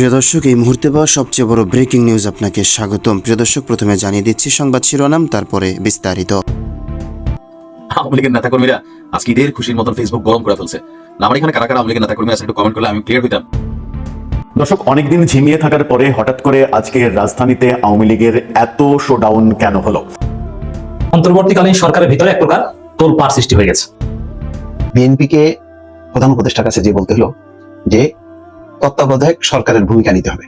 প্রিয় দর্শক এই মুহূর্তে পাওয়া সবচেয়ে বড় ব্রেকিং নিউজ আপনাকে স্বাগতম। প্রিয় দর্শক প্রথমে জানিয়ে দিচ্ছি সংবাদ শিরোনাম তারপরে বিস্তারিত। আওয়ামী লীগের নেতাকর্মীরা আজকে ঈদের খুশির মতন ফেসবুক গরম করে ফেলছে। আমার এখানে কারা কারা আওয়ামী লীগের নেতাকর্মী আছে একটু কমেন্ট করলে আমি ক্লিয়ার হইতাম। দর্শক অনেকদিন ঝিমিয়ে থাকার পরে হঠাৎ করে আজকে রাজধানীতে আওয়ামী লীগের এত শোডাউন কেন হলো? অন্তর্বর্তীকালীন সরকারের ভিতরে এক প্রকার তোলপাড় সৃষ্টি হয়ে গেছে। বিএনপিকে প্রধান উপদেষ্টার কাছে যে বলতে হলো যে তত্ত্বাবধায়ক সরকারের ভূমিকা নিতে হবে।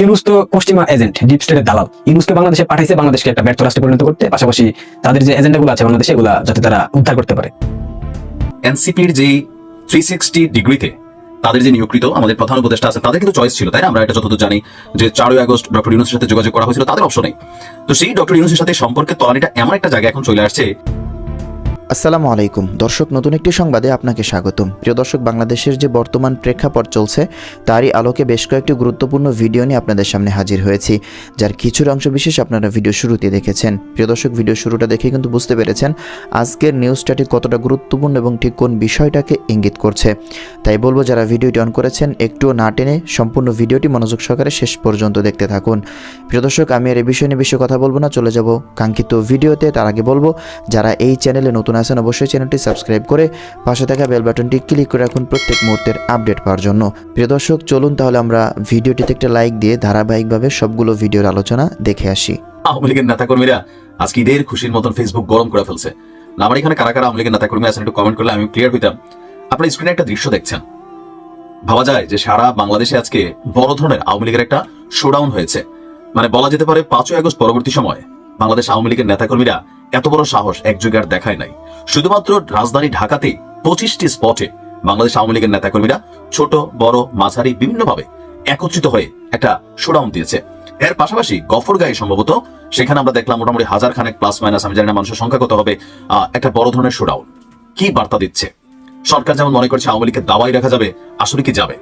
ইউনুস তো পশ্চিমা এজেন্ট ডিপ স্টেটের দালাল। ইউনুসকে বাংলাদেশে পাঠাইছে বাংলাদেশকে একটা ব্যর্থ রাষ্ট্রে পরিণত করতে। পাশাপাশি তাদের যে এজেন্ডাগুলো আছে বাংলাদেশে এগুলা যাতে তারা উদ্ধার করতে পারে। এনসিপির যে থ্রি সিক্সটি ডিগ্রিতে তাদের যে নিয়োগকৃত আমাদের প্রধান উপদেষ্টা আছে তাদের কিন্তু চয়েস ছিল তাই না? আমরা এটা যতদূর জানি যে চারই আগস্ট ডক্টর ইউনুসের সাথে যোগাযোগ করা হয়েছিল তাদের অপশনেই তো সেই ডক্টর ইউনুসের সাথে সম্পর্কের তলানিটা এমন একটা জায়গা এখন চলে আসছে আসসালামু আলাইকুম। দর্শক, নতুন একটি সংবাদে আপনাকে স্বাগতম। প্রিয় দর্শক, বাংলাদেশের যে বর্তমান প্রেক্ষাপট চলছে, তারই আলোকে বেশ কয়েকটি গুরুত্বপূর্ণ ভিডিও নিয়ে আপনাদের সামনে হাজির হয়েছি, যার কিছুর অংশ বিশেষ আপনারা ভিডিও শুরুতে দেখেছেন। প্রিয় দর্শক, ভিডিও শুরুটা দেখে কিন্তু বুঝতে পেরেছেন আজকের নিউজটাটি কতটা গুরুত্বপূর্ণ এবং ঠিক কোন বিষয়টাকে ইঙ্গিত করছে। তাই বলব, যারা ভিডিওটি অন করেছেন, একটুও না টেনে সম্পূর্ণ ভিডিওটি মনোযোগ সহকারে শেষ পর্যন্ত দেখতে থাকুন। প্রিয় দর্শক, আমি আর এই বিষয় নিয়ে বেশি কথা বলব না, চলে যাব কাঙ্ক্ষিত ভিডিওতে। তার আগে বলব, যারা এই চ্যানেলে নতুন আছেন, অবশ্যই চ্যানেলটি সাবস্ক্রাইব করে পাশে থাকা বেল বাটনটি ক্লিক করে রাখুন প্রত্যেক মুহূর্তের আপডেট পাওয়ার জন্য। প্রিয় দর্শক, চলুন তাহলে আমরা ভিডিওটিতে একটা লাইক দিয়ে ধারাবাহিকভাবে সবগুলো ভিডিওর আলোচনা দেখে আসি। আওয়ামী লীগের নেতাকর্মীরা আজকে ঈদের খুশির মতন ফেসবুক গরম করে ফেলছে। না, আমার এখানে কারা কারা আওয়ামী লীগের নেতাকর্মী আছেন একটু কমেন্ট করলে আমি ক্লিয়ার হইতাম। আপনার স্ক্রিনে একটা দৃশ্য দেখছেন। ভাবা যায় যে সারা বাংলাদেশে আজকে বড় ধরনের আওয়ামী লীগের একটা শোডাউন হয়েছে। মানে বলা যেতে পারে পাঁচই আগস্ট পরবর্তী সময়ে বাংলাদেশ আওয়ামী লীগের নেতাকর্মীরা এত বড় সাহস এক যুগে আর দেখায় নাই। শুধুমাত্র রাজধানী ঢাকাতে পঁচিশটি স্পটে বাংলাদেশ আওয়ামী লীগের নেতাকর্মীরা ছোট, বড়, মাঝারি, বিভিন্নভাবে একত্রিত হয়ে একটা শোডাউন দিয়েছে। এর পাশাপাশি গফর গায়ে সম্ভবত সেখানে আমরা দেখলাম মোটামুটি হাজার খানেক প্লাস মাইনাস আমি জানি না মানুষের সংখ্যা কত হবে একটা বড় ধরনের শোডাউন কি বার্তা দিচ্ছে? সরকার যেমন মনে করছে আওয়ামী লীগকে দাওয়াই রাখা যাবে, আসলে কি যাবে?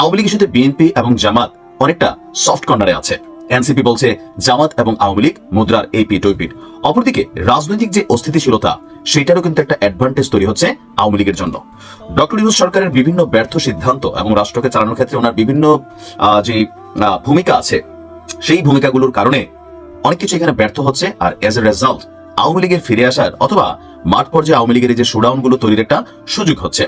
আওয়ামী লীগের সাথে বিএনপি এবং জামাত অনেকটা সফট কর্নারে আছে। এনসিপি বলছে জামাত এবং আওয়ামী লীগ মুদ্রার এই পিট ওই পিট অপরদিকে রাজনৈতিক যে অস্থিতিশীলতা সেটারও কিন্তু একটা অ্যাডভান্টেজ তৈরি হচ্ছে আওয়ামী লীগের জন্য। ডক্টর ইউনুস সরকারের বিভিন্ন ব্যর্থ সিদ্ধান্ত এবং রাষ্ট্রকে চালানোর ক্ষেত্রে ওনার বিভিন্ন যে ভূমিকা আছে, সেই ভূমিকাগুলোর কারণে অনেক কিছু এখানে ব্যর্থ হচ্ছে আর এজ এ রেজাল্ট আওয়ামী লীগের ফিরে আসার অথবা মাঠ পর্যায়ে আওয়ামী লীগের এই যে শোডাউনগুলো তৈরির একটা সুযোগ হচ্ছে।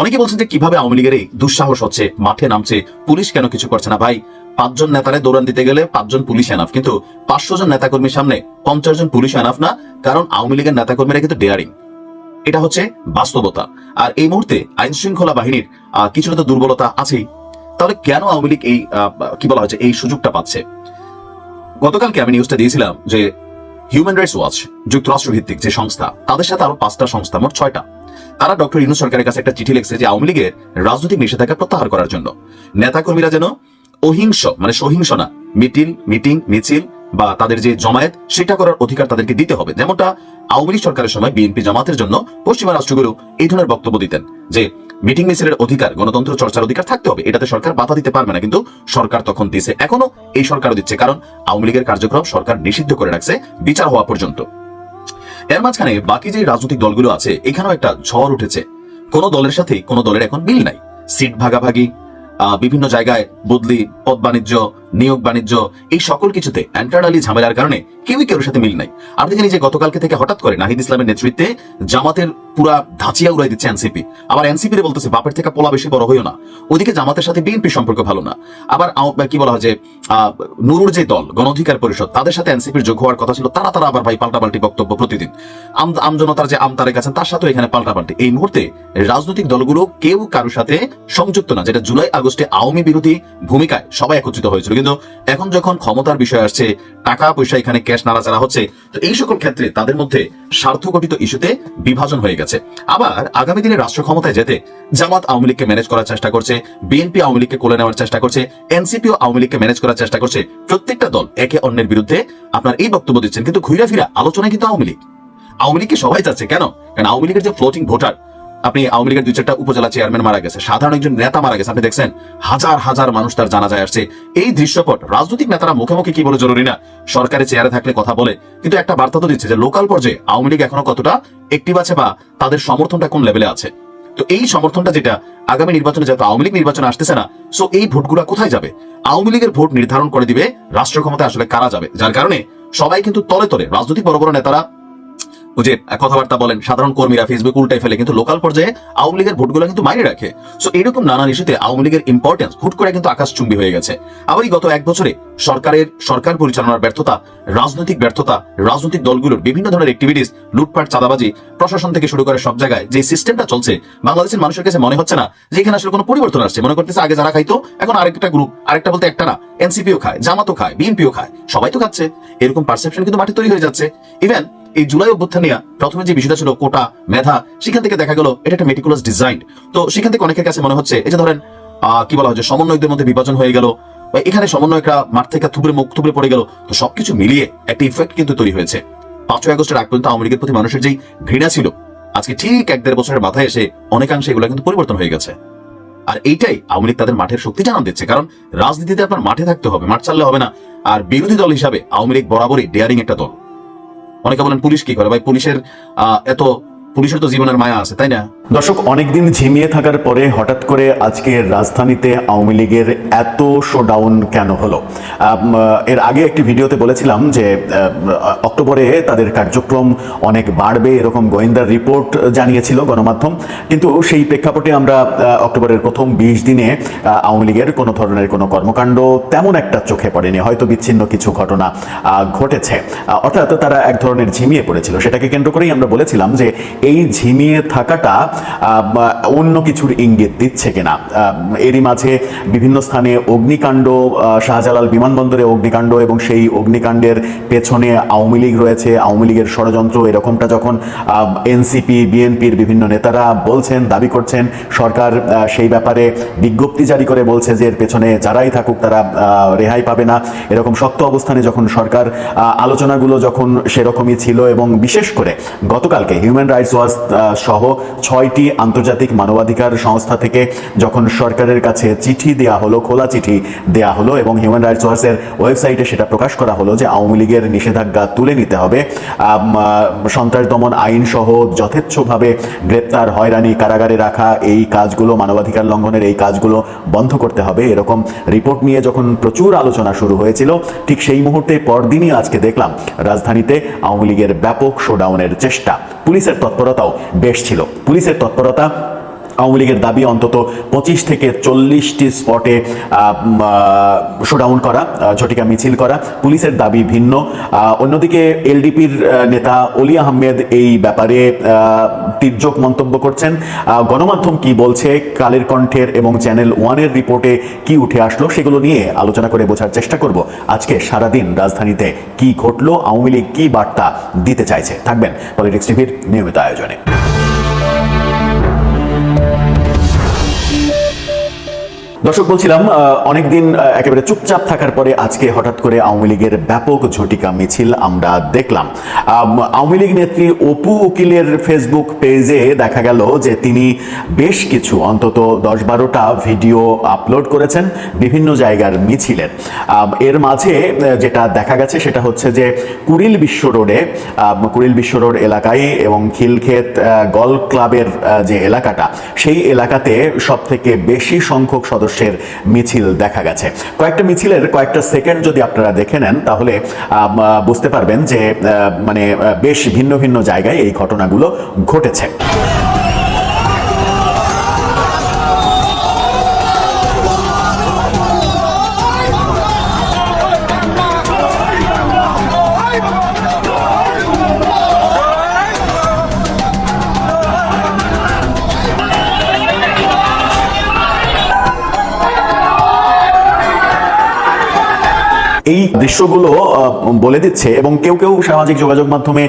অনেকে বলছেন যে কীভাবে আওয়ামী লীগের এই দুঃসাহস হচ্ছে, মাঠে নামছে, পুলিশ কেন কিছু করছে না? ভাই পাঁচজন নেতারে দৌড়ান দিতে গেলে পাঁচজন পুলিশ এনাফ। কিন্তু পাঁচশো জন নেতাকর্মীর সামনে পঞ্চাশ জন পুলিশ এনাফ না, কারণ আওয়ামী লীগের নেতাকর্মীরা কিন্তু ডেয়ারিং এটা হচ্ছে বাস্তবতা। আর এই মুহূর্তে আইন শৃঙ্খলা বাহিনীর কিছুটা তো দুর্বলতা আছেই। তাহলে কেন আওয়ামী লীগ এই কি বলা হচ্ছে এই সুযোগটা পাচ্ছে? গতকালকে আমি নিউজটা দিয়েছিলাম যে হিউম্যান রাইটস ওয়াচ যুক্তরাষ্ট্র ভিত্তিক যে সংস্থা, তাদের সাথে আরও পাঁচটা সংস্থা, মোট ছয়টা। তারা ডক্টর ইনু সরকারের কাছে একটা চিঠি লিখছে যে আওয়ামী লীগের রাজনৈতিক নিষেধাজ্ঞা প্রত্যাহার করার জন্য। নেতাকর্মীরা যেন অহিংস মানে সহিংস না। মিটিং মিটিং, মিছিল বা তাদের যে জমায়েত, সেটা করার অধিকার তাদেরকে দিতে হবে। যেমনটা আওয়ামী লীগ সরকারের সময় বিএনপি জামাতের জন্য পশ্চিমা রাষ্ট্রগুলো এই ধরনের বক্তব্য দিতেন যে মিটিং, মিছিলের অধিকার, গণতন্ত্র চর্চার অধিকার থাকতে হবে। এটাতে সরকার বাধা দিতে পারবে না, কিন্তু সরকার তখন দিছে। এখনও এই সরকারও দিচ্ছে, কারণ আওয়ামী লীগের কার্যক্রম সরকার নিষিদ্ধ করে রাখছে বিচার হওয়া পর্যন্ত। এর মাঝখানে বাকি যে রাজনৈতিক দলগুলো আছে, এখানেও একটা ঝড় উঠেছে। কোন দলের সাথে কোন দলের এখন মিল নাই। সিট ভাগাভাগি বিভিন্ন জায়গায় বদলি, পদ বাণিজ্য, নিয়োগ বাণিজ্য, এই সকল কিছুতে এন্টারনালি ঝামেলার কারণে কেউই কেউ সাথে মিল নাই। আপনি জানি যে গতকালকে থেকে হঠাৎ করে নাহিদ ইসলামের নেতৃত্বে জামাতের পুরা ধাঁচিয়া উড়াই দিচ্ছে এনসিপি। আবার এনসিপি বলতেছে, বাপের থেকে পোলা বেশি বড় হইও না। ওদিকে জামাতের সাথে বিএনপি সম্পর্ক ভালো না। আবার কি বলা হয় যে নুরুর যে দল গণ অধিকার পরিষদ, তাদের সাথে এনসিপির যোগ হওয়ার কথা ছিল, তারা তারা আবার ভাই পাল্টাপাল্টি বক্তব্য প্রতিদিন। আমজনতার যে আমতারেক আছেন, তার সাথেও এখানে পাল্টাপাল্টি। এই মুহূর্তে রাজনৈতিক দলগুলো কেউ কারোর সাথে সংযুক্ত না, যেটা জুলাই আগস্টে আওয়ামী বিরোধী ভূমিকায় সবাই একত্রিত হয়েছিল। কিন্তু এখন যখন ক্ষমতার বিষয় আসছে, টাকা, পয়সা, এখানে ক্যাশ নাড়াচাড়া হচ্ছে, তো এই সকল ক্ষেত্রে তাদের মধ্যে স্বার্থঘটিত ইস্যুতে বিভাজন হয়ে গেছে। আবার আগামী দিনে রাষ্ট্র ক্ষমতায় যেতে জামাত আওয়ামী লীগকে ম্যানেজ করার চেষ্টা করছে, বিএনপি আওয়ামী লীগকে কোলে নেওয়ার চেষ্টা করছে, এনসিপিও আওয়ামী লীগকে ম্যানেজ করার চেষ্টা করছে প্রত্যেকটা দল একে অন্যের বিরুদ্ধে আপনার এই বক্তব্য দিচ্ছেন, কিন্তু ঘুরে ফিরা, আলোচনায় কিন্তু আওয়ামী লীগ। আওয়ামী লীগকে সবাই চাচ্ছে, কেন? কারণ আওয়ামী লীগের যে ফ্লোটিং ভোটার আপনি আওয়ামী লীগের দুই চারটা উপজেলা চেয়ারম্যান মারা গেছে, সাধারণ একজন নেতা মারা গেছে। আপনি দেখছেন, হাজার হাজার মানুষ তার জানাজায় আসছে। এই দৃশ্যপট, রাজনৈতিক নেতারা মুখে মুখে কি বলে জরুরি না? সরকারি চেয়ারে থাকলে কথা বলে। কিন্তু একটা বার্তা তো দিচ্ছে যে লোকাল পর্যায়ে আওয়ামী লীগ এখনও কতটা একটিভ আছে বা তাদের সমর্থনটা কোন লেভেলে আছে? তো এই সমর্থনটা যেটা আগামী নির্বাচনে যেহেতু আওয়ামী লীগ নির্বাচনে আসতেছে না সো এই ভোটগুলা কোথায় যাবে? আওয়ামী লীগের ভোট নির্ধারণ করে দিবে রাষ্ট্র ক্ষমতায় আসলে কারা যাবে? যার কারণে সবাই কিন্তু তলে তলে, রাজনৈতিক বড় বড় নেতারা যে কথাবার্তা বলেন, সাধারণ কর্মীরা ফেসবুক উল্টাই ফেলে, কিন্তু লোকাল পর্যায়ে আওয়ামী লীগের ভোটগুলো কিন্তু মাইনে রাখে। সো এরকম নানান ইস্যুতে আওয়ামী লীগের ইম্পর্টেন্স হুট করে কিন্তু আকাশচুম্বী হয়ে গেছে। আবার গত এক বছরে সরকারের, সরকার পরিচালনার ব্যর্থতা, রাজনৈতিক ব্যর্থতা, রাজনৈতিক দলগুলোর বিভিন্ন ধরনের অ্যাক্টিভিটিস লুটপাট, চাঁদাবাজি, প্রশাসন থেকে শুরু করে সব জায়গায় যে সিস্টেমটা চলছে, বাংলাদেশের মানুষের কাছে মনে হচ্ছে না যে এখানে আসলে কোনো পরিবর্তন আসছে। মনে করতেছে আগে যারা খাইতো, এখন আরেকটা গ্রুপ আরেকটা বলতে একটা না এনসিপিও খায়, জামাতও খায় বিএনপিও খায়, সবাই তো খাচ্ছে। এরকম পারসেপশন কিন্তু মাঠে তৈরি হয়ে যাচ্ছে। ইভেন এই জুলাই অভ্যুত্থান প্রথমে যে বিষয়টা ছিল কোটা, মেধা, সেখান থেকে দেখা গেল এটা একটা মেটিকুলাস ডিজাইন তো সেখান থেকে অনেকের কাছে মনে হচ্ছে, এই যে ধরেন কি বলা হয় যে সমন্বয়কদের মধ্যে বিভাজন হয়ে গেল এখানে সমন্বয়করা মাঠ থেকে থুবড়ে মুখ, থুবড়ে পড়ে গেল, তো সবকিছু মিলিয়ে একটা ইফেক্ট কিন্তু তৈরি হয়েছে। পাঁচই আগস্টের আগ পর্যন্ত আওয়ামী লীগের প্রতি মানুষের যেই ঘৃণা ছিল, আজকে ঠিক এক দেড় বছরের মাথায় এসে অনেকাংশে এগুলো কিন্তু পরিবর্তন হয়ে গেছে। আর এইটাই আওয়ামী লীগ তাদের মাঠের শক্তি জানান দিচ্ছে, কারণ রাজনীতিতে আপনার মাঠে থাকতে হবে, মাঠ চাললে হবে না। আর বিরোধী দল হিসাবে আওয়ামী লীগ বরাবরই ডেয়ারিং একটা দল। অনেকে বলেন পুলিশ কি করে? ভাই পুলিশের এত পুলিশের তো জীবনের মায়া আছে, তাই না? দর্শক, অনেকদিন ঝিমিয়ে থাকার পরে হঠাৎ করে আজকে রাজধানীতে আওয়ামী লীগের এত শোডাউন কেন হলো? এর আগে একটি ভিডিওতে বলেছিলাম যে অক্টোবরে তাদের কার্যক্রম অনেক বাড়বে, এরকম গোয়েন্দার রিপোর্ট জানিয়েছিল গণমাধ্যম। কিন্তু সেই প্রেক্ষাপটে আমরা অক্টোবরের প্রথম বিশ দিনে আওয়ামী লীগের কোনো ধরনের কোনো কর্মকাণ্ড তেমন একটা চোখে পড়েনি, হয়তো বিচ্ছিন্ন কিছু ঘটনা ঘটেছে। অর্থাৎ তারা এক ধরনের ঝিমিয়ে পড়েছিল। সেটাকে কেন্দ্র করেই আমরা বলেছিলাম যে এই ঝিমিয়ে থাকাটা অন্য কিছুর ইঙ্গিত দিচ্ছে কিনা? এরই মাঝে বিভিন্ন স্থানে অগ্নিকাণ্ড শাহজালাল বিমানবন্দরে অগ্নিকাণ্ড এবং সেই অগ্নিকাণ্ডের পেছনে আওয়ামী লীগ রয়েছে। আওয়ামী লীগের ষড়যন্ত্র এরকমটা যখন এনসিপি, বিএনপির বিভিন্ন নেতারা বলছেন, দাবি করছেন, সরকার সেই ব্যাপারে বিজ্ঞপ্তি জারি করে বলছে যে এর পেছনে যারাই থাকুক তারা রেহাই পাবে না। এরকম শক্ত অবস্থানে যখন সরকার আলোচনাগুলো যখন সেরকমই ছিল এবং বিশেষ করে গতকালকে হিউম্যান রাইটস সহ ছয়টি আন্তর্জাতিক মানবাধিকার সংস্থা থেকে যখন সরকারের কাছে চিঠি দেয়া হলো, খোলা চিঠি দেয়া হলো এবং হিউম্যান রাইটস ওয়াচের ওয়েবসাইটে সেটা প্রকাশ করা হলো যে আওয়ামী লীগের নিষেধাজ্ঞা তুলে নিতে হবে। সন্ত্রাস দমন আইন সহ যথেচ্ছভাবে গ্রেপ্তার, হয়রানি, কারাগারে রাখা, এই কাজগুলো, মানবাধিকার লঙ্ঘনের এই কাজগুলো বন্ধ করতে হবে। এরকম রিপোর্ট নিয়ে যখন প্রচুর আলোচনা শুরু হয়েছিল, ঠিক সেই মুহূর্তে পরদিনই আজকে দেখলাম, রাজধানীতে আওয়ামী লীগের ব্যাপক শোডাউনের চেষ্টা। পুলিশের তৎপরতাও বেশ ছিল। পুলিশের তৎপরতা আওয়ামী লীগের দাবি অন্তত পঁচিশ থেকে চল্লিশটি স্পটে শোডাউন করা ঝটিকা মিছিল করা। পুলিশের দাবি ভিন্ন। অন্যদিকে এলডিপির নেতা অলি আহমেদ এই ব্যাপারে তির্যক মন্তব্য করছেন। গণমাধ্যম কি বলছে, কালের কণ্ঠের এবং চ্যানেল ওয়ানের রিপোর্টে কি উঠে আসলো সেগুলো নিয়ে আলোচনা করে বোঝার চেষ্টা করব। আজকে সারাদিন রাজধানীতে কি ঘটলো, আওয়ামী লীগ কি বার্তা দিতে চাইছে? থাকবেন পলিটিক্স টিভির নিয়মিত আয়োজনে। দর্শক, বলছিলাম অনেকদিন একেবারে চুপচাপ থাকার পরে আজকে হঠাৎ করে আওয়ামী লীগের ব্যাপক ঝটিকা মিছিল আমরা দেখলাম। আওয়ামী লীগ নেত্রী অপু উকিলের ফেসবুক পেজে দেখা গেল যে তিনি বেশ কিছু, অন্তত দশ বারোটা ভিডিও আপলোড করেছেন বিভিন্ন জায়গার মিছিলের। এর মাঝে যেটা দেখা গেছে সেটা হচ্ছে যে কুড়িল বিশ্ব রোডে কুড়িল বিশ্ব রোড এলাকায় এবং খিলক্ষেত গল্ফ ক্লাবের যে এলাকাটা, সেই এলাকাতে সব থেকে বেশি সংখ্যক সদস্যের মিছিল দেখা গেছে। কয়েকটা মিছিলের কয়েকটা সেকেন্ড যদি আপনারা দেখে নেন, তাহলে বুঝতে পারবেন যে মানে বেশ ভিন্ন ভিন্ন জায়গায় এই ঘটনাগুলো ঘটেছে। দৃশ্যগুলো বলে দিচ্ছে এবং কেউ কেউ সামাজিক যোগাযোগ মাধ্যমে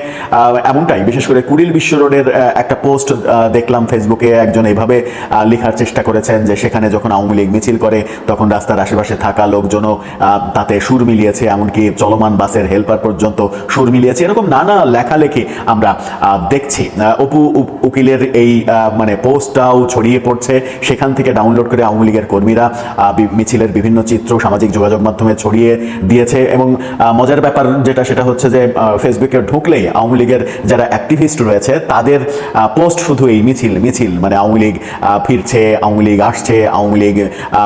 এমনটাই, বিশেষ করে কুড়িল বিশ্ব রোডের একটা পোস্ট দেখলাম ফেসবুকে একজন এইভাবে লেখার চেষ্টা করেছেন যে সেখানে যখন আওয়ামী লীগ মিছিল করে, তখন রাস্তার আশেপাশে থাকা লোকজনও তাতে সুর মিলিয়েছে, এমনকি চলমান বাসের হেল্পার পর্যন্ত সুর মিলিয়েছে। এরকম নানা লেখালেখি আমরা দেখছি। অপু উকিলের এই মানে পোস্টটাও ছড়িয়ে পড়ছে। সেখান থেকে ডাউনলোড করে আওয়ামী লীগের কর্মীরা মিছিলের বিভিন্ন চিত্র সামাজিক যোগাযোগ মাধ্যমে ছড়িয়ে দিয়েছে। এবং মজার ব্যাপার যেটা সেটা হচ্ছে যে ফেসবুকে ঢুকলেই আওয়ামী লীগের যারা অ্যাক্টিভিস্ট রয়েছে তাদের পোস্ট শুধু এই মিছিল মিছিল মানে আওয়ামী লীগ ফিরছে আওয়ামী লীগ আসছে আওয়ামী লীগ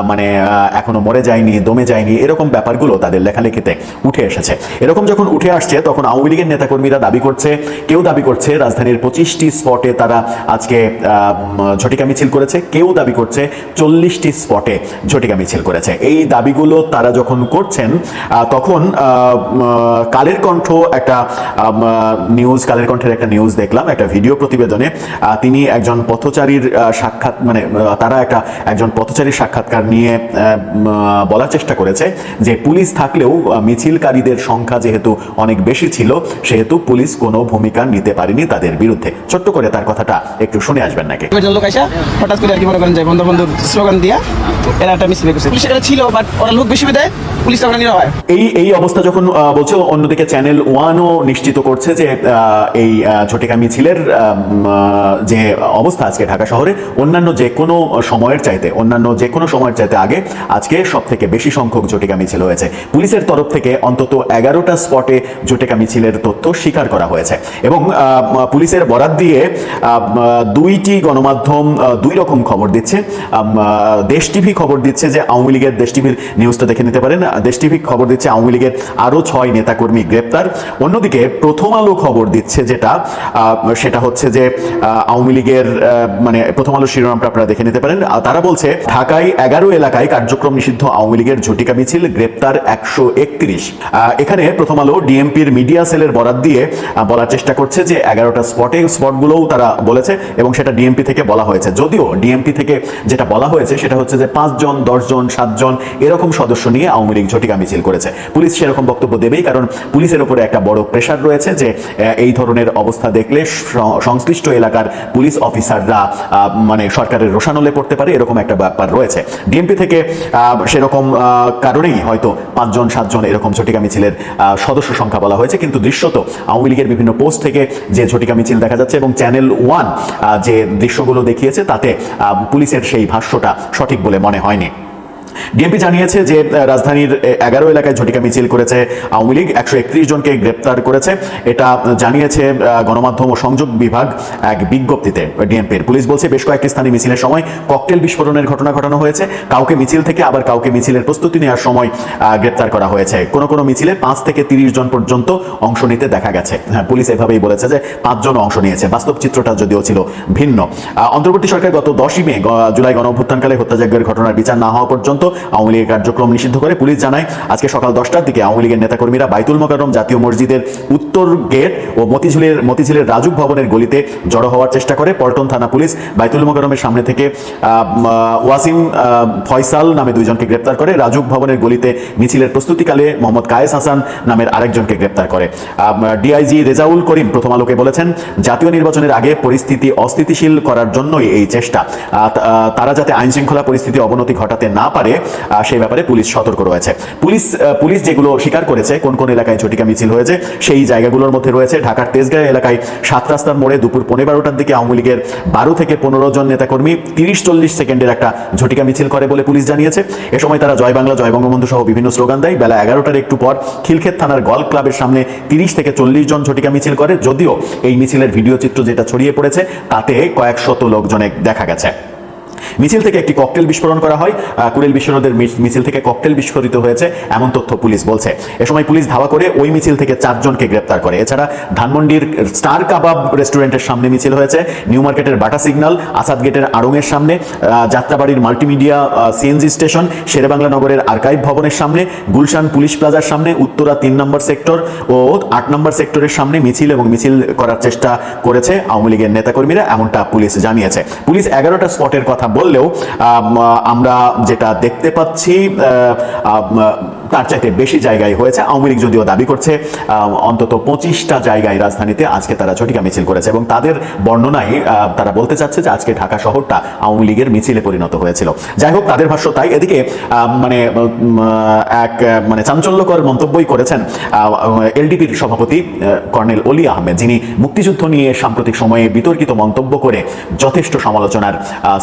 মানে এখনও মরে যায়নি দমে যায়নি এরকম ব্যাপারগুলো তাদের লেখালেখিতে উঠে এসেছে। এরকম যখন উঠে আসছে তখন আওয়ামী লীগের নেতাকর্মীরা দাবি করছে কেউ দাবি করছে রাজধানীর পঁচিশটি স্পটে তারা আজকে ঝটিকা মিছিল করেছে কেউ দাবি করছে চল্লিশটি স্পটে ঝটিকা মিছিল করেছে। এই দাবিগুলো তারা যখন করছেন আহ, তখন কালের কণ্ঠ একটা নিউজ কালের কণ্ঠের একটা নিউজ দেখলাম একটা ভিডিও প্রতিবেদনে। তিনি একজন পথচারীর সাক্ষাৎ মানে তারা একটা একজন পথচারীর সাক্ষাৎকার নিয়ে বলার চেষ্টা করেছে যে পুলিশ থাকলেও মিছিলকারীদের সংখ্যা যেহেতু অনেক বেশি ছিল সেহেতু পুলিশ কোনো ভূমিকা নিতে পারেনি তাদের বিরুদ্ধে। ছোট্ট করে তার কথাটা একটু শুনে আসবেন নাকি? লোক হঠাৎ করে আর কি মনে করেন যে বন্ধু বন্ধুর স্লোগান দিয়া এরা একটা মিছিল করছে। পুলিশ এটা ছিল বাট ওরা লোক বেশি দেয় পুলিশ তখন হয় এই এই অবস্থা যখন বলছে, অন্যদিকে চ্যানেল ওয়ানও নিশ্চিত করছে যে এই ঝটিকা মিছিলের যে অবস্থা আজকে ঢাকা শহরে, অন্যান্য যে কোনো সময়ের চাইতে, অন্যান্য যে কোনো সময়ের চাইতে আগে, আজকে সব থেকে বেশি সংখ্যক ঝটিকা মিছিল হয়েছে। পুলিশের তরফ থেকে অন্তত এগারোটা স্পটে ঝটিকা মিছিলের তথ্য স্বীকার করা হয়েছে। এবং পুলিশের বরাত দিয়ে দুইটি গণমাধ্যম দুই রকম খবর দিচ্ছে। দেশ টিভি খবর দিচ্ছে যে, আওয়ামী লীগের দেশ টিভির নিউজটা দেখে নিতে পারেন। দেশ টিভি খবর দিচ্ছে আওয়ামী লীগের আরও ছয় নেতাকর্মী গ্রেপ্তার। অন্যদিকে প্রথম আলো খবর দিচ্ছে যেটা সেটা হচ্ছে যে আওয়ামী লীগের মানে প্রথম আলো শিরোনামটা আপনারা দেখে নিতে পারেন। তারা বলছে, ঢাকায় এগারো এলাকায় কার্যক্রম নিষিদ্ধ আওয়ামী লীগের ঝটিকা মিছিল, গ্রেপ্তার একশো একত্রিশ। এখানে প্রথম আলো ডিএমপির মিডিয়া সেলের বরাত দিয়ে বলার চেষ্টা করছে যে এগারোটা স্পটে স্পটগুলোও তারা বলেছে এবং সেটা ডিএমপি থেকে বলা হয়েছে। যদিও ডিএমপি থেকে যেটা বলা হয়েছে সেটা হচ্ছে যে পাঁচজন, দশজন, সাতজন এরকম সদস্য নিয়ে আওয়ামী লীগ ঝটিকা মিছিল করেছে। পুলিশ সেরকম বক্তব্য দেবেই, কারণ পুলিশের উপরে একটা বড় প্রেশার রয়েছে যে এই ধরনের অবস্থা দেখলে সংশ্লিষ্ট এলাকার পুলিশ অফিসাররা মানে সরকারের রোশানলে পড়তে পারে, এরকম একটা ব্যাপার রয়েছে। ডিএমপি থেকে সেরকম কারণেই হয়তো পাঁচজন, সাতজন এরকম ঝটিকা মিছিলের সদস্য সংখ্যা বলা হয়েছে, কিন্তু দৃশ্যত আওয়ামী লীগের বিভিন্ন পোস্ট থেকে যে ঝটিকা মিছিল দেখা যাচ্ছে এবং চ্যানেল ওয়ান যে দৃশ্যগুলো দেখিয়েছে, তাতে পুলিশের সেই ভাষ্যটা সঠিক বলে মনে হয়নি। ডিএমপি জানিয়েছে যে রাজধানীর এগারো এলাকায় ঝটিকা মিছিল করেছে আওয়ামী লীগ, একশো একত্রিশ জনকে গ্রেপ্তার করেছে। এটা জানিয়েছে গণমাধ্যম ও সংযোগ বিভাগ এক বিজ্ঞপ্তিতে ডিএমপির। পুলিশ বলছে, বেশ কয়েকটি স্থানে মিছিলের সময় ককটেল বিস্ফোরণের ঘটনা ঘটানো হয়েছে। কাউকে মিছিল থেকে আবার কাউকে মিছিলের প্রস্তুতি নেওয়ার সময় গ্রেপ্তার করা হয়েছে। কোনো কোনো মিছিলে পাঁচ থেকে তিরিশ জন পর্যন্ত অংশ নিতে দেখা গেছে। হ্যাঁ পুলিশ এভাবেই বলেছে যে পাঁচজন অংশ নিয়েছে। বাস্তব চিত্রটা যদিও ছিল ভিন্ন। অন্তর্বর্তী সরকার গত দশই মে জুলাই গণ অভ্যুত্থানকালে হত্যাযজ্ঞের ঘটনার বিচার না হওয়া পর্যন্ত আওয়ামী লীগের কার্যক্রম নিষিদ্ধ করে পুলিশ জানায়, আজকে সকাল দশটার দিকে আওয়ামী লীগের নেতাকর্মীরা বাইতুল মোকাররম জাতীয় মসজিদের উত্তর গেট ও মতিঝিলের মতিঝিলের রাজুক ভবনের গলিতে জড়ো হওয়ার চেষ্টা করে পল্টন থানা পুলিশ। বাইতুল মোকাররমের সামনে থেকে ওয়াসিম ফয়সাল নামে দুইজনকে গ্রেপ্তার করে। রাজুক ভবনের গলিতে মিছিলের প্রস্তুতিকালে মোহাম্মদ কায়েস হাসান নামের আরেকজনকে গ্রেপ্তার করে। ডিআইজি রেজাউল করিম প্রথম আলোকে বলেছেন, জাতীয় নির্বাচনের আগে পরিস্থিতি অস্থিতিশীল করার জন্যই এই চেষ্টা। তারা যাতে আইন শৃঙ্খলা পরিস্থিতি অবনতি ঘটাতে না পারে আহ, সেই ব্যাপারে পুলিশ সতর্ক রয়েছে। পুলিশ পুলিশ যেগুলো স্বীকার করেছে কোন কোন এলাকায় ঝটিকা মিছিল হয়েছে সেই জায়গাগুলোর মধ্যে রয়েছে। ঢাকার তেজগাঁ এলাকায় সাত রাস্তার মোড়ে দুপুর পনেরো বারোটার দিকে আওয়ামী লীগের বারো থেকে পনেরো জন নেতাকর্মী তিরিশ চল্লিশ সেকেন্ডের একটা ঝটিকা মিছিল করে বলে পুলিশ জানিয়েছে। এ সময় তারা জয় বাংলা জয় বঙ্গবন্ধু সহ বিভিন্ন স্লোগান দেয়। বেলা এগারোটার একটু পর খিলক্ষেত থানার গল্ফ ক্লাবের সামনে তিরিশ থেকে চল্লিশ জন ঝটিকা মিছিল করে। যদিও এই মিছিলের ভিডিও চিত্র যেটা ছড়িয়ে পড়েছে তাতে কয়েক শত লোকজনে দেখা গেছে। মিছিল থেকে একটি ককটেল বিস্ফোরণ করা হয় কুড়িল বিশ্বনাথের মিছিল থেকে ককটেল বিস্ফোরিত হয়েছে, এমন তথ্য পুলিশ বলছে। এ সময় পুলিশ ধাওয়া করে ওই মিছিল থেকে চারজনকে গ্রেপ্তার করে। এছাড়া ধানমন্ডির স্টার কাবাব রেস্টুরেন্টের সামনে মিছিল হয়েছে, নিউ মার্কেটের বাটা সিগন্যাল, আসাদ গেটের আড়ংয়ের সামনে যাত্রাবাড়ির মাল্টিমিডিয়া সিএনজি স্টেশন, শেরেবাংলা নগরের আর্কাইভ ভবনের সামনে, গুলশান পুলিশ প্লাজার সামনে, উত্তরা তিন নম্বর সেক্টর ও আট নম্বর সেক্টরের সামনে মিছিল এবং মিছিল করার চেষ্টা করেছে আওয়ামী লীগের নেতাকর্মীরা, এমনটা পুলিশ জানিয়েছে। পুলিশ এগারোটা স্পটের কথা বললেও আম, আমরা যেটা দেখতে পাচ্ছি তার চাইতে বেশি জায়গায় হয়েছে। আওয়ামী লীগ যদিও দাবি করছে অন্তত পঁচিশটা জায়গায় রাজধানীতে আজকে তারা ঝটিকা মিছিল করেছে এবং তাদের বর্ণনায় তারা বলতে চাচ্ছে যে আজকে ঢাকা শহরটা আওয়ামী লীগের মিছিলে পরিণত হয়েছিল। যাই হোক, তাদের ভাষ্য তাই। এদিকে মানে এক মানে চাঞ্চল্যকর মন্তব্যই করেছেন এলডিপির সভাপতি কর্নেল অলি আহমেদ, যিনি মুক্তিযুদ্ধ নিয়ে সাম্প্রতিক সময়ে বিতর্কিত মন্তব্য করে যথেষ্ট সমালোচনার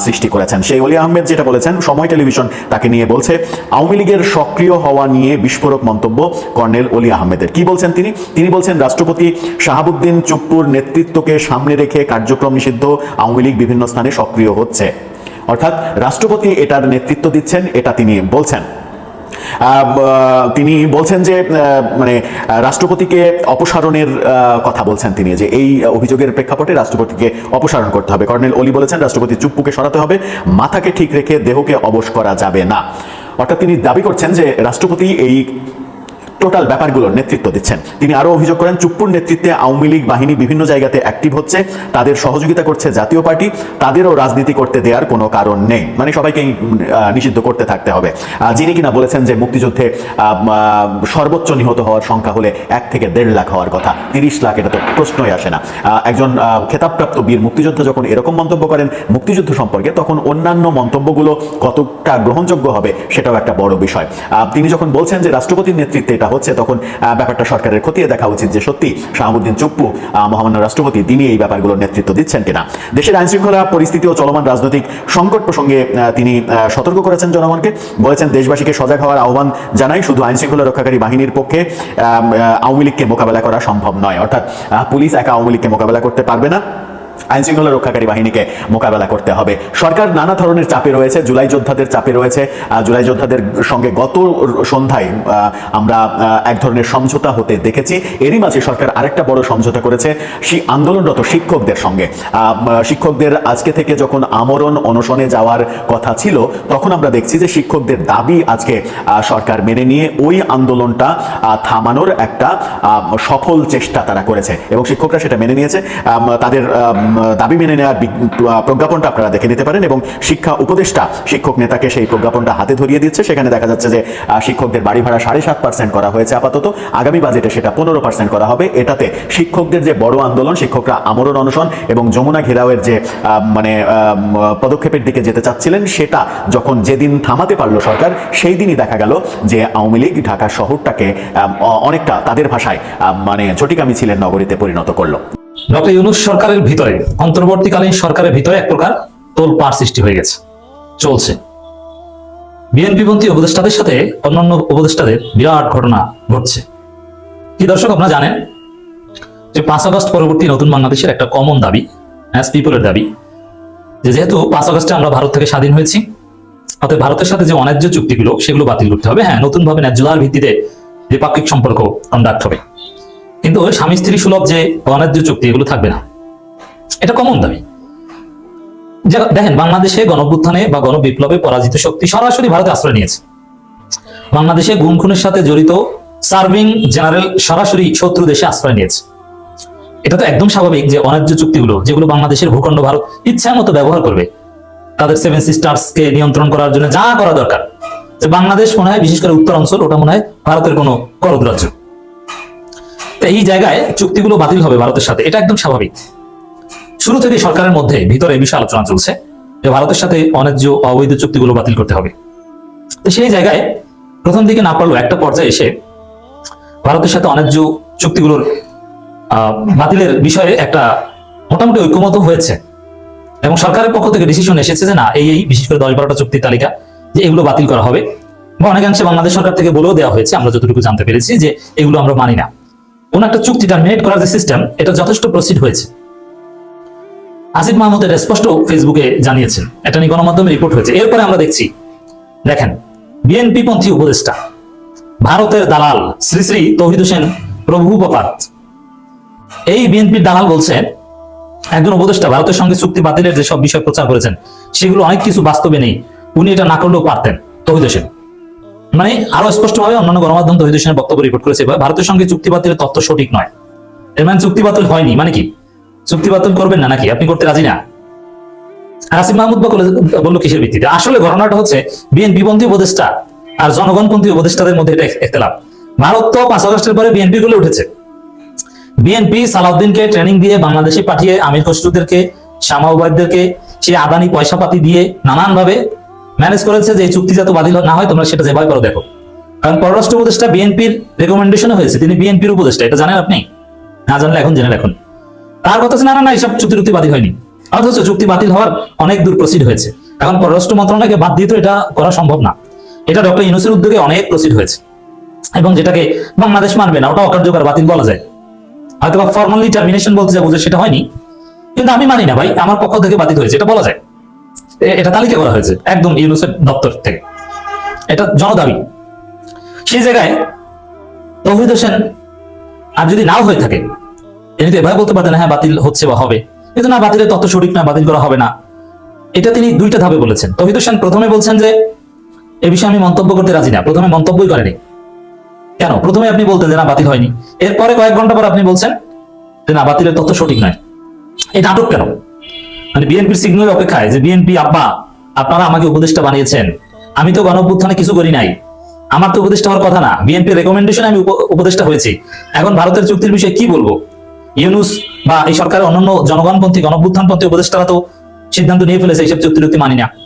সৃষ্টি করেছেন। সেই অলি আহমেদ যেটা বলেছেন, সময় টেলিভিশন তাকে নিয়ে বলছে, আওয়ামী লীগের সক্রিয় হওয়া নিয়ে বিস্ফোরক মন্তব্য কর্নেল অলি আহমেদের। কি বলছেন তিনি? তিনি বলছেন, রাষ্ট্রপতি শাহাবুদ্দিন চুপ্পুর নেতৃত্বকে সামনে রেখে কার্যক্রম নিষিদ্ধ, আওয়ামী লীগ বিভিন্ন স্থানে সক্রিয় হচ্ছে। অর্থাৎ রাষ্ট্রপতি এটার নেতৃত্ব দিচ্ছেন, এটা তিনি বলছেন। তিনি বলছেন যে মানে রাষ্ট্রপতিকে অপসারণের কথা বলছেন তিনি যে এই অভিযোগের প্রেক্ষাপটে রাষ্ট্রপতিকে অপসারণ করতে হবে। কর্নেল অলি বলেছেন, রাষ্ট্রপতি চুপ্পুকে সরাতে হবে, মাথাকে ঠিক রেখে দেহকে অবশ করা যাবে না। অর্থাৎ তিনি দাবি করছেন যে রাষ্ট্রপতি এই টোটাল ব্যাপারগুলোর নেতৃত্ব দিচ্ছেন। তিনি আরও অভিযোগ করেন, চুপ্পুর নেতৃত্বে আওয়ামী লীগ বাহিনী বিভিন্ন জায়গাতে অ্যাক্টিভ হচ্ছে, তাদের সহযোগিতা করছে জাতীয় পার্টি, তাদেরও রাজনীতি করতে দেওয়ার কোনো কারণ নেই। মানে সবাইকেই নিষিদ্ধ করতে থাকতে হবে। যিনি কিনা বলেছেন যে মুক্তিযুদ্ধে সর্বোচ্চ নিহত হওয়ার সংখ্যা হলে এক থেকে দেড় লাখ হওয়ার কথা, তিরিশ লাখ, এটা তো প্রশ্নই আসে না। একজন খেতাবপ্রাপ্ত বীর মুক্তিযোদ্ধা যখন এরকম মন্তব্য করেন মুক্তিযুদ্ধ সম্পর্কে, তখন অন্যান্য মন্তব্যগুলো কতটা গ্রহণযোগ্য হবে সেটাও একটা বড় বিষয়। তিনি যখন বলছেন যে রাষ্ট্রপতির নেতৃত্বে এটা হচ্ছে তখন ব্যাপারটা সরকারের খতিয়ে দেখা উচিত যে সত্যি শাহাবুদ্দিন চুপ্পু মহামান্য রাষ্ট্রপতি, তিনি এই ব্যাপারগুলোর নেতৃত্ব দিচ্ছেন কিনা। দেশের আইন শৃঙ্খলা পরিস্থিতি ও চলমান রাজনৈতিক সংকট প্রসঙ্গে তিনি সতর্ক করেছেন জনগণকে, বলেছেন দেশবাসীকে সজাগ হওয়ার আহ্বান জানাই শুধু আইন শৃঙ্খলা রক্ষাকারী বাহিনীর পক্ষে আওয়ামী লীগকে মোকাবেলা করা সম্ভব নয়। অর্থাৎ পুলিশ একা আওয়ামী লীগকে মোকাবেলা করতে পারবে না। আইন শৃঙ্খলা রক্ষাকারী বাহিনীকে মোকাবেলা করতে হবে। সরকার নানা ধরনের চাপে রয়েছে, জুলাই যোদ্ধাদের চাপে রয়েছে। জুলাই যোদ্ধাদের সঙ্গে গত সন্ধ্যায় আমরা এক ধরনের সমঝোতা হতে দেখেছি। এরই মাঝে সরকার আরেকটা বড় সমঝোতা করেছে সেই আন্দোলনরত শিক্ষকদের সঙ্গে। শিক্ষকদের আজকে থেকে যখন আমরণ অনশনে যাওয়ার কথা ছিল, তখন আমরা দেখছি যে শিক্ষকদের দাবি আজকে সরকার মেনে নিয়ে ওই আন্দোলনটা থামানোর একটা সফল চেষ্টা তারা করেছে। এবং শিক্ষকরা সেটা মেনে নিয়েছে। তাদের দাবি মেনে নেওয়ার প্রজ্ঞাপনটা আপনারা দেখে নিতে পারেন এবং শিক্ষা উপদেষ্টা, শিক্ষক নেতাকে সেই প্রজ্ঞাপনটা হাতে ধরিয়ে দিচ্ছে। সেখানে দেখা যাচ্ছে যে শিক্ষকদের বাড়ি ভাড়া সাড়ে সাত পার্সেন্ট করা হয়েছে আপাতত। আগামী বাজেটে সেটা পনেরো পার্সেন্ট করা হবে। এটাতে শিক্ষকদের যে বড় আন্দোলন, শিক্ষকরা আমরণ অনশন এবং যমুনা ঘেরাওয়ের যে মানে পদক্ষেপের দিকে যেতে চাচ্ছিলেন, সেটা যখন যেদিন থামাতে পারল সরকার, সেই দিনই দেখা গেল যে আওয়ামী লীগ ঢাকা শহরটাকে অনেকটা তাদের ভাষায় মানে ঝটিকা মিছিলের নগরীতে পরিণত করল। ডক্টর ইউনুস সরকারের ভিতরে, অন্তর্বর্তীকালীন সরকারের ভিতরে এক প্রকার তোলপাড় সৃষ্টি হয়ে গেছে, চলছে। বিএনপিপন্থী উপদেষ্টাদের সাথে অন্যান্য উপদেষ্টাদের বিরাট ঘটনা ঘটছে। কি দর্শক, আপনারা জানেন যে পাঁচ আগস্ট পরবর্তী নতুন বাংলাদেশের একটা কমন দাবি অ্যাজ পিপলের দাবি, যে যেহেতু পাঁচ আগস্টে আমরা ভারত থেকে স্বাধীন হয়েছি, অতএব ভারতের সাথে যে অন্যায্য চুক্তিগুলো, সেগুলো বাতিল করতে হবে। হ্যাঁ নতুনভাবে ন্যায্যতার ভিত্তিতে দ্বিপাক্ষিক সম্পর্ক কন্ডাক্ট হবে। কিন্তু স্বামী স্ত্রী সুলভ যে অন্যায্য চুক্তি, এগুলো থাকবে না। এটা কমন দাবি। দেখেন, বাংলাদেশে গণভ্যুত্থানে বা গণবিপ্লবে পরাজিত শক্তি সরাসরি ভারতে আশ্রয় নিয়েছে। বাংলাদেশে গুম খুনের সাথে জড়িত সার্ভিং জেনারেল সরাসরি শত্রু দেশে আশ্রয় নিয়েছে। এটা তো একদম স্বাভাবিক যে অন্যায্য চুক্তিগুলো, যেগুলো বাংলাদেশের ভূখণ্ড ভারত ইচ্ছা মতো ব্যবহার করবে। তাদের সেভেন সিস্টার্স কে নিয়ন্ত্রণ করার জন্য যা করা দরকার। বাংলাদেশ মনে হয়, বিশেষ করে উত্তর অঞ্চল ওটা মনে হয় ভারতের কোনো করদ রাজ্য। এই জায়গায় চুক্তিগুলো বাতিল হবে ভারতের সাথে, এটা একদম স্বাভাবিক। শুরু থেকে সরকারের মধ্যে ভিতরে এই বিষয়ে আলোচনা চলছে যে ভারতের সাথে অন্যায্য অবৈধ চুক্তিগুলো বাতিল করতে হবে। তো সেই জায়গায় প্রথম দিকে না পারলেও একটা পর্যায়ে এসে ভারতের সাথে অনেক অন্যায্য চুক্তিগুলোর বাতিলের বিষয়ে একটা মোটামুটি ঐক্যমত হয়েছে। এবং সরকারের পক্ষ থেকে ডিসিশন এসেছে যে না, এই এই বিশেষ করে দশ বারোটা চুক্তির তালিকা যে এগুলো বাতিল করা হবে। বা অনেকাংশে বাংলাদেশ সরকার থেকে বলেও দেওয়া হয়েছে, আমরা যতটুকু জানতে পেরেছি যে এগুলো আমরা মানি না। কোন একটা চুক্তি টার্মিনেট করার যে সিস্টেম, এটা যথেষ্ট প্রসিড হয়েছে। আসিফ মাহমুদ এটা স্পষ্ট ফেসবুকে জানিয়েছেন। এটা নিয়ে গণমাধ্যমে রিপোর্ট হয়েছে। এরপরে আমরা দেখছি, দেখেন, বিএনপি পন্থী উপদেষ্টা, ভারতের দালাল শ্রী শ্রী তৌহিদ হোসেন প্রভুপাত এই বিএনপির দালাল বলছেন একজন উপদেষ্টা ভারতের সঙ্গে চুক্তি বাতিলের যেসব বিষয় প্রচার করেছেন, সেগুলো অনেক কিছু বাস্তবে নেই। উনি এটা না করলেও পারতেন, তৌহিদ হোসেন। মানে আরও স্পষ্টভাবে অন্যান্য গণমাধ্যম তহিদ হোসেনের বক্তব্য রিপোর্ট করেছে ভারতের সঙ্গে চুক্তি বাতিলের তথ্য সঠিক নয়। এর মানে চুক্তি বাতিল হয়নি মানে কি? চুক্তি বাতিল করবেন না নাকি? আপনি করতে রাজি না? আসিফ মাহমুদ বা বলল কিসের ভিত্তিতে? আসলে ঘটনাটা হচ্ছে, বিএনপি পন্থী উপদেষ্টা আর জনগণপন্থী উপদেষ্টাদের মধ্যে এটা একতলাপ ভারত তো পাঁচ আগস্টের পরে বিএনপি গুলো উঠেছে। বিএনপি সালাউদ্দিনকে ট্রেনিং দিয়ে বাংলাদেশে পাঠিয়ে আমির খসরুদেরকে, শামা উবায়দদেরকে সেই আদানি পয়সা পাতি দিয়ে নানান ভাবে ম্যানেজ করেছে যে এই চুক্তি যাতে বাতিল না হয়, তোমরা সেটা যেভাবে করো, দেখো। কারণ পররাষ্ট্র উপদেষ্টা বিএনপির রেকমেন্ডেশনে হয়েছে, তিনি বিএনপির উপদেষ্টা, এটা জানেন আপনি? না জানলে এখন জেনে রাখুন। তার কথা না না এইসব চুক্তি টুক্তি বাতিল হয়নি। অথচ চুক্তি বাতিল হওয়ার অনেক দূর প্রসিড হয়েছে। এখন পররাষ্ট্র মন্ত্রণালয়কে বাদ দিয়ে তো এটা করা সম্ভব না। এটা ডক্টর ইউনুসের উদ্যোগে অনেক প্রসিড হয়েছে। এবং যেটাকে বাংলাদেশ মানবে না ওটা অকার্যকর বাতিল বলা যায়। হয়তো ফর্মালি টার্মিনেশন বলতে যে সেটা হয়নি। কিন্তু আমি মানি না ভাই, আমার পক্ষ থেকে বাতিল হয়েছে, এটা বলা যায়। এটা তালিকা করা হয়েছে একদম ইউনুসের দপ্তর থেকে। এটা জনদাবি। সেই জায়গায় তৌহিদ হোসেন আর যদি নাও হয়ে থাকে তিনি তো এভাবে বলতে পারতেন হ্যাঁ বাতিল হচ্ছে বা হবে। কিন্তু না, বাতিলের তথ্য সঠিক না, বাতিল করা হবে না। এটা তিনি দুইটা ধাপে বলেছেন। তৌহিদ হোসেন প্রথমে বলছেন যে, এ বিষয়ে আমি মন্তব্য করতে রাজি না। প্রথমে মন্তব্যই করেনি। কেন? প্রথমে আপনি বলতেন যে না, বাতিল হয়নি। এরপরে কয়েক ঘণ্টা পর আপনি বলছেন যে না, বাতিলের তথ্য সঠিক নয়। এই নাটক কেন? মানে বিএনপির সিগন্যাল অপেক্ষায় যে বিএনপি আব্বা, আপনারা আমাকে উপদেষ্টা বানিয়েছেন। আমি তো গণপুত্থানে কিছু করি নাই। আমার তো উপদেষ্টা হওয়ার কথা না। বিএনপি রেকমেন্ডেশন আমি উপ- উপদেষ্টা হয়েছি। এখন ভারতের চুক্তির বিষয়ে কি বলব? ইউনুস বা এই সরকারের অন্যান্য জনগণপন্থী গণপুত্থানপন্থী উপদেষ্টারা তো সিদ্ধান্ত নিয়ে ফেলেছে, এইসব চুক্তি মানি না।